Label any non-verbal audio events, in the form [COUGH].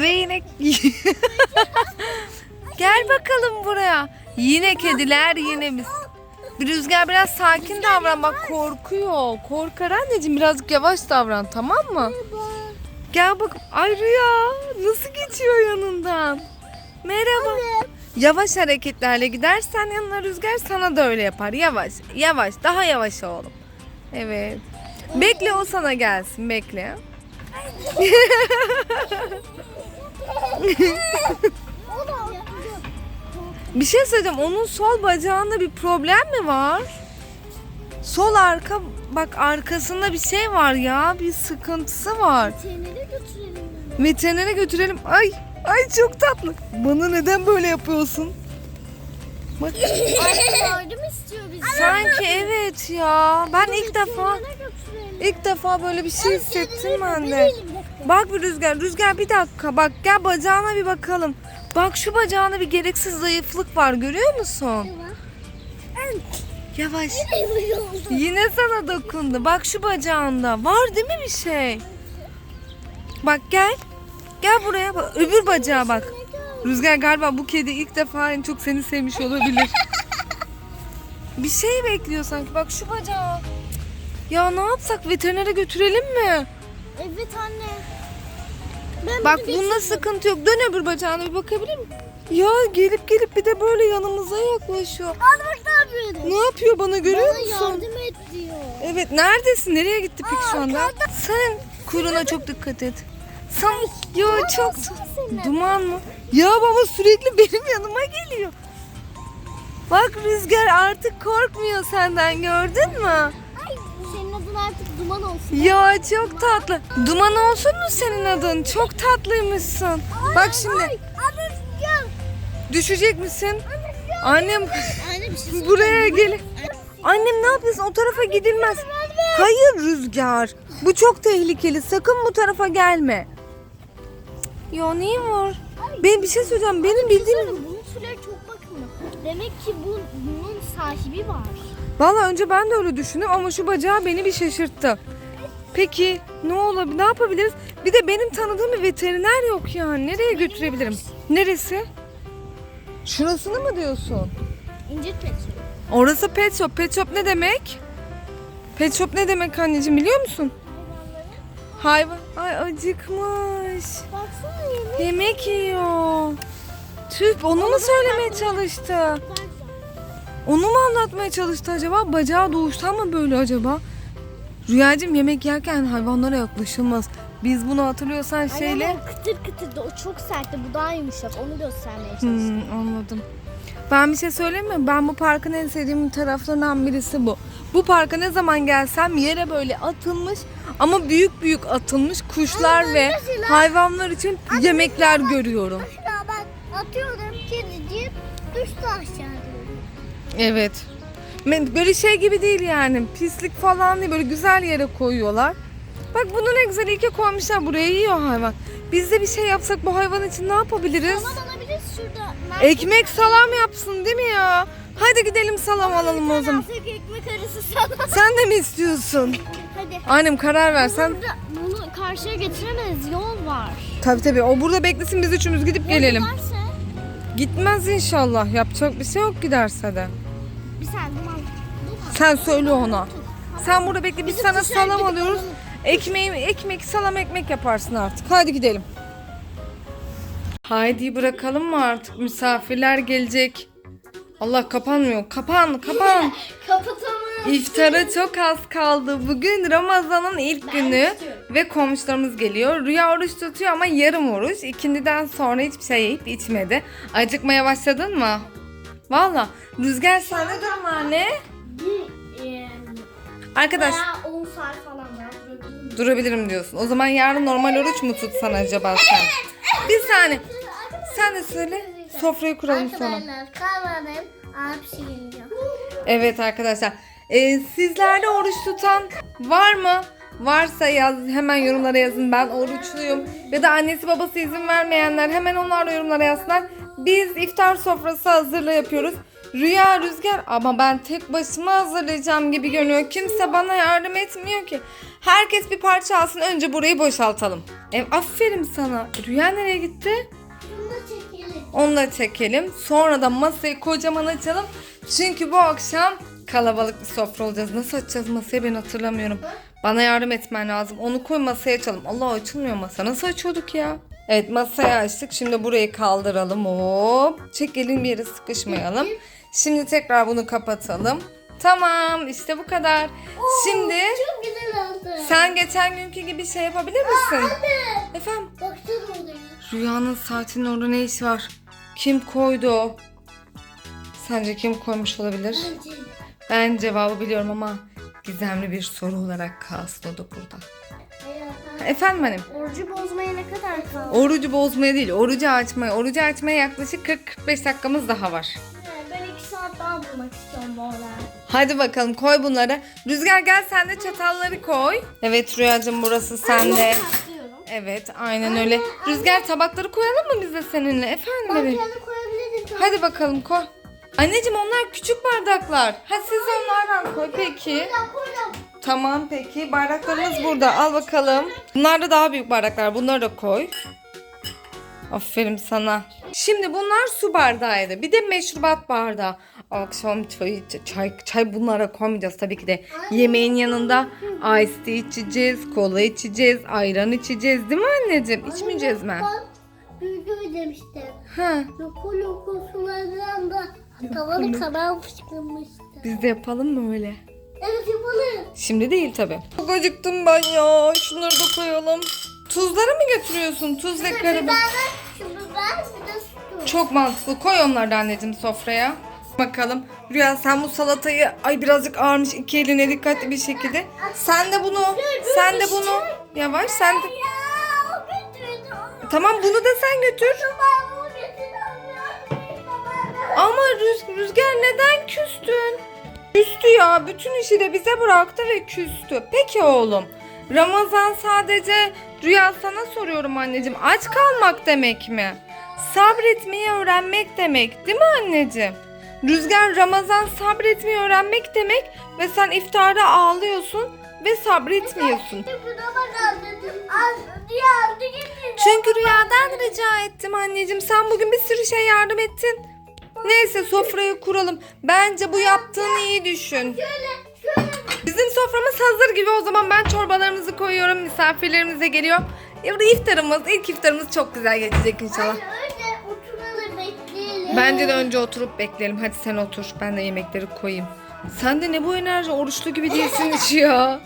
Ve yine... [LAUGHS] Gel bakalım buraya. Yine kediler yine biz. Bir rüzgar biraz sakin davran bak korkuyor. Korkar anneciğim birazcık yavaş davran tamam mı? Gel bak. Ay Rüya nasıl geçiyor yanından? Merhaba. Yavaş hareketlerle gidersen yanına rüzgar sana da öyle yapar. Yavaş, yavaş, daha yavaş oğlum. Evet. Bekle o sana gelsin, bekle. Bir şey söyleyeceğim. Onun sol bacağında bir problem mi var? Sol arka bak arkasında bir şey var ya. Bir sıkıntısı var. Veterinere götürelim. Veterinere götürelim. Ay ay çok tatlı. Bana neden böyle yapıyorsun? Bak [LAUGHS] yardım istiyor bizden. sanki evet ya. Ben ilk defa ilk defa böyle bir şey hissettim ben de. Bak bir rüzgar. Rüzgar bir dakika. Bak gel bacağına bir bakalım. Bak şu bacağında bir gereksiz zayıflık var. Görüyor musun? Yavaş. Yine sana dokundu. Bak şu bacağında. Var değil mi bir şey? Bak gel. Gel buraya bak. Öbür bacağa bak. Rüzgar galiba bu kedi ilk defa en çok seni sevmiş olabilir. [LAUGHS] bir şey bekliyor sanki. Bak şu bacağı. Ya ne yapsak veterinere götürelim mi? Evet anne. Ben Bak bunu bunda sıkıntı yok. Dön öbür bacağına bir bakabilir miyim? Ya gelip gelip bir de böyle yanımıza yaklaşıyor. Al bak ne yapıyorsun? Ne yapıyor bana görüyor Bana musun? yardım et diyor. Evet neredesin? Nereye gitti peki şu anda? arkada. Sen kuyruğuna çok dikkat et. Sen yo çok senin. duman mı? Ya baba sürekli benim yanıma geliyor. Bak Rüzgar artık korkmuyor senden gördün mü? Duman olsun. Ya çok tatlı. Duman olsun mu senin adın? Çok tatlıymışsın. Bak şimdi düşecek misin? Annem Anne bir şey [LAUGHS] buraya gel. Annem ne yapıyorsun? O tarafa gidilmez. Hayır Rüzgar. Bu çok tehlikeli. Sakın bu tarafa gelme. Ya neyin var? Ben bir şey söyleyeceğim. Benim bildiğim... Söyle, bunun tüyleri çok bakımlı. Demek ki bu, bunun sahibi var. Valla önce ben de öyle düşündüm ama şu bacağı beni bir şaşırttı. Peki ne olabilir? Ne yapabiliriz? Bir de benim tanıdığım bir veteriner yok yani. Nereye götürebilirim? Neresi? Şurasını mı diyorsun? İncitme tüyü. Orası pet shop. Pet shop ne demek? Pet shop ne demek anneciğim biliyor musun? Hayvan. Ay acıkmış. Baksana yemek Yemek yiyor. Tüp onu mu söylemeye çalıştı? var. Onu mu anlatmaya çalıştı acaba? Bacağı doğuştan mı böyle acaba? Rüyacığım yemek yerken hayvanlara yaklaşılmaz. Biz bunu hatırlıyorsan şeyle... Annem o kıtır kıtırdı. O çok sertti. Bu daha yumuşak. Onu göstermeye çalıştım. Hmm, anladım. Ben bir şey söyleyeyim mi? Ben bu parkın en sevdiğim taraflarından birisi bu. Bu parka ne zaman gelsem yere böyle atılmış ama büyük büyük atılmış kuşlar ve hayvanlar için yemekler görüyorum. Aşağı bak atıyorum kediciğim düştü aşağı. Evet. Böyle şey gibi değil yani. Pislik falan değil. Böyle güzel yere koyuyorlar. Bak bunu ne güzel ki koymuşlar. Buraya yiyor hayvan. Biz de bir şey yapsak bu hayvan için ne yapabiliriz? Tamam alabiliriz şurada. Ekmek salam yapsın değil mi ya? Hadi gidelim salam alalım o zaman. Ekmek arası sana. Sen de mi istiyorsun? [LAUGHS] Hadi. Annem karar versen. Burada bunu karşıya getiremeyiz. Yol var. Tabii tabii o burada beklesin biz üçümüz gidip gelelim. Giderse Gitmez inşallah. Yapacak bir şey yok giderse de. bir sen duman. Sen söyle ona. Sen burada bekle biz Bizim sana dışarı salam gidip alıyoruz. alalım. Ekmeği, ekmek, salam ekmek yaparsın artık. Hadi gidelim. Haydi bırakalım mı artık? Misafirler gelecek. Allah kapanmıyor. Kapan, kapan. [LAUGHS] Kapatalım. İftara çok az kaldı. Bugün Ramazan'ın ilk günü ve komşularımız geliyor. Rüya oruç tutuyor ama yarım oruç. İkindiden sonra hiçbir şey yiyip içmedi. Acıkmaya başladın mı? Valla. Rüzgar sen ne durumlar ne? Bir e, Arkadaş veya 10 saat falan daha durabilirim. diyorsun. O zaman yarın normal oruç mu tutsan acaba sen? Bir saniye. Sen de söyle. Sofrayı kuralım sonra. Kahvaltım şey geliyor. Evet arkadaşlar. Ee, sizlerde oruç tutan var mı? Varsa yaz, hemen yorumlara yazın. Ben oruçluyum. Ya da annesi babası izin vermeyenler hemen onlar da yorumlara yazsınlar. Biz iftar sofrası hazırlığı yapıyoruz. Rüya rüzgar ama ben tek başıma hazırlayacağım gibi görünüyor. Kimse bana yardım etmiyor ki. Herkes bir parça alsın. Önce burayı boşaltalım. Ev aferin sana. Rüya nereye gitti? Da çekelim. Onu da çekelim. Sonra da masayı kocaman açalım. Çünkü bu akşam kalabalık bir sofra olacağız. Nasıl açacağız masayı ben hatırlamıyorum. Bana yardım etmen lazım. Onu koy masaya açalım. Allah açılmıyor masa. Nasıl açıyorduk ya? Evet masayı açtık. Şimdi burayı kaldıralım. Hop. Çekelim bir yere sıkışmayalım. Şimdi tekrar bunu kapatalım. Tamam işte bu kadar. Şimdi Çok güzel oldu. sen geçen günkü gibi şey yapabilir misin? Anne. Efendim? Baksana oraya. Rüyanın saatinin orada ne işi var? Kim koydu? Sence kim koymuş olabilir? Bence. Ben cevabı biliyorum ama gizemli bir soru olarak kalsın o da burada. Efendim hanım? Orucu bozmaya ne kadar kaldı? Orucu bozmaya değil, orucu açmaya. Orucu açmaya yaklaşık 40-45 dakikamız daha var. Ben iki saat daha bulmak istiyorum bu arada. Hadi bakalım koy bunları. Rüzgar gel sen de çatalları koy. Evet Rüyacığım burası sende. Evet aynen öyle. Rüzgar tabakları koyalım mı biz de seninle? Efendim Ben bebeğim? koyabilirim. Hadi bakalım koy. Anneciğim onlar küçük bardaklar. Ha siz onlardan koy peki. Koydum koydum. Tamam peki. Bardaklarımız burada. Al bakalım. Bunlar da daha büyük bardaklar. Bunları da koy. Aferin sana. Şimdi bunlar su bardağıydı. Bir de meşrubat bardağı. Akşam çay, çay, çay bunlara koymayacağız tabii ki de. Yemeğin yanında ice tea içeceğiz, kola içeceğiz, ayran içeceğiz değil mi anneciğim? İçmeyeceğiz mi? Büyüdü demiştim. Ha, sulardan da tavanı kadar fışkırmıştı. biz de yapalım mı öyle? Evet yapalım. Şimdi değil tabii. Çok acıktım ben ya. Şunları da koyalım. Tuzları mı götürüyorsun? Tuz ve karabiber. Biber, şu biber bir de su. Çok mantıklı. Koy onları da anneciğim sofraya. Bakalım. Rüya sen bu salatayı ay birazcık ağırmış iki eline dikkatli bir şekilde. Sen de bunu. Sen de bunu. Yavaş sen de. Tamam bunu da sen götür. Ama Rüz- Rüzgar neden küstün? Küstü ya. Bütün işi de bize bıraktı ve küstü. Peki oğlum. Ramazan sadece Rüya sana soruyorum anneciğim. Aç kalmak demek mi? Sabretmeyi öğrenmek demek değil mi anneciğim? Rüzgar Ramazan sabretmeyi öğrenmek demek ve sen iftarda ağlıyorsun ve sabretmiyorsun. Çünkü rüyadan rica ettim anneciğim. Sen bugün bir sürü şey yardım ettin. Neyse sofrayı kuralım. Bence bu yaptığını iyi düşün. Bizim soframız hazır gibi o zaman ben çorbalarımızı koyuyorum. Misafirlerimiz de geliyor. Ya da iftarımız, ilk iftarımız çok güzel geçecek inşallah. Bence de önce oturup bekleyelim. Hadi sen otur. Ben de yemekleri koyayım. Sen de ne bu enerji? Oruçlu gibi değilsin hiç ya.